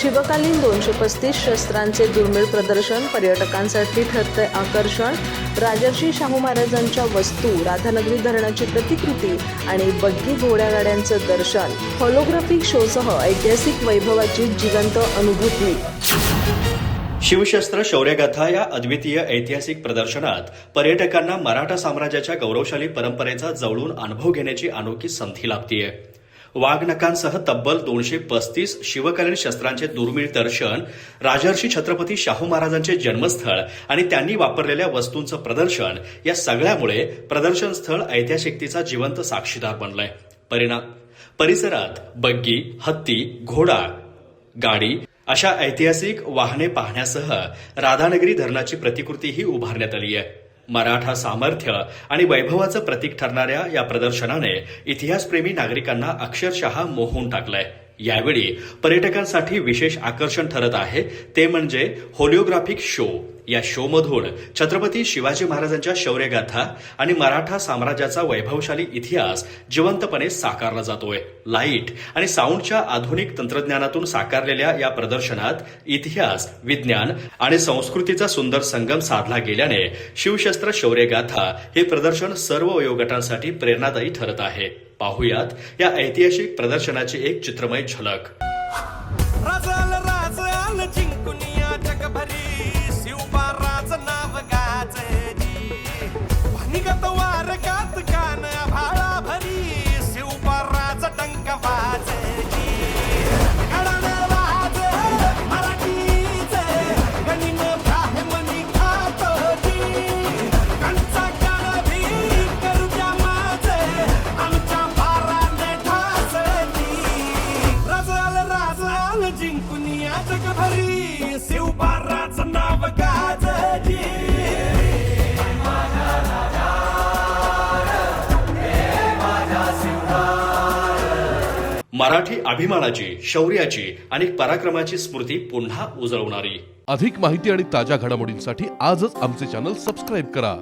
शिवकालीन दोनशे पस्तीस शस्त्रांचे दुर्मिळ प्रदर्शन पर्यटकांसाठी ठरते आकर्षण. राजर्षी शाहू महाराजांच्या वस्तू राधानगरी धरणाची प्रतिकृती आणि बग्गी घोड्यागाड्यांचं दर्शन. हॉलोग्राफिक शोसह ऐतिहासिक वैभवाची जिवंत अनुभूती. शिवशस्त्र शौर्यगाथा या अद्वितीय ऐतिहासिक प्रदर्शनात पर्यटकांना मराठा साम्राज्याच्या गौरवशाली परंपरेचा जवळून अनुभव घेण्याची अनोखी संधी लाभतीये. वाघनकांसह तब्बल दोनशे पस्तीस शिवकालीन शस्त्रांचे दुर्मिळ दर्शन राजर्षी छत्रपती शाहू महाराजांचे जन्मस्थळ आणि त्यांनी वापरलेल्या वस्तूंचं प्रदर्शन या सगळ्यामुळे प्रदर्शन स्थळ ऐतिहासिकतेचा जिवंत साक्षीदार बनलंय. परिणाम परिसरात बग्गी हत्ती घोडा गाडी अशा ऐतिहासिक वाहने पाहण्यासह राधानगरी धरणाची प्रतिकृतीही उभारण्यात आली आहे मराठा सामर्थ्य आणि वैभवाचं प्रतीक ठरणाऱ्या या प्रदर्शनाने इतिहासप्रेमी नागरिकांना अक्षरशः मोहून टाकलंय. यावेळी पर्यटकांसाठी विशेष आकर्षण ठरत आहे ते म्हणजे होलिओग्राफिक शो. या शोमधून छत्रपती शिवाजी महाराजांच्या शौर्यगाथा आणि मराठा साम्राज्याचा वैभवशाली इतिहास जिवंतपणे साकारला जातोय. लाइट आणि साऊंडच्या आधुनिक तंत्रज्ञानातून साकारलेल्या या प्रदर्शनात इतिहास विज्ञान आणि संस्कृतीचा सुंदर संगम साधला गेल्याने शिवशस्त्र शौर्यगाथा हे प्रदर्शन सर्व वयोगटांसाठी प्रेरणादायी ठरत आहे. पाहुयात या ऐतिहासिक प्रदर्शनाची एक चित्रमय झलक. जिंकुनिया जगभरी शिवबाराचं नाव गाजली मराठी अभिमानाची शौर्याची आणि पराक्रमाची स्मृती पुन्हा उजळवणारी. अधिक माहिती आणि ताज्या घडामोडींसाठी आजच आमचे चॅनल सबस्क्राईब करा.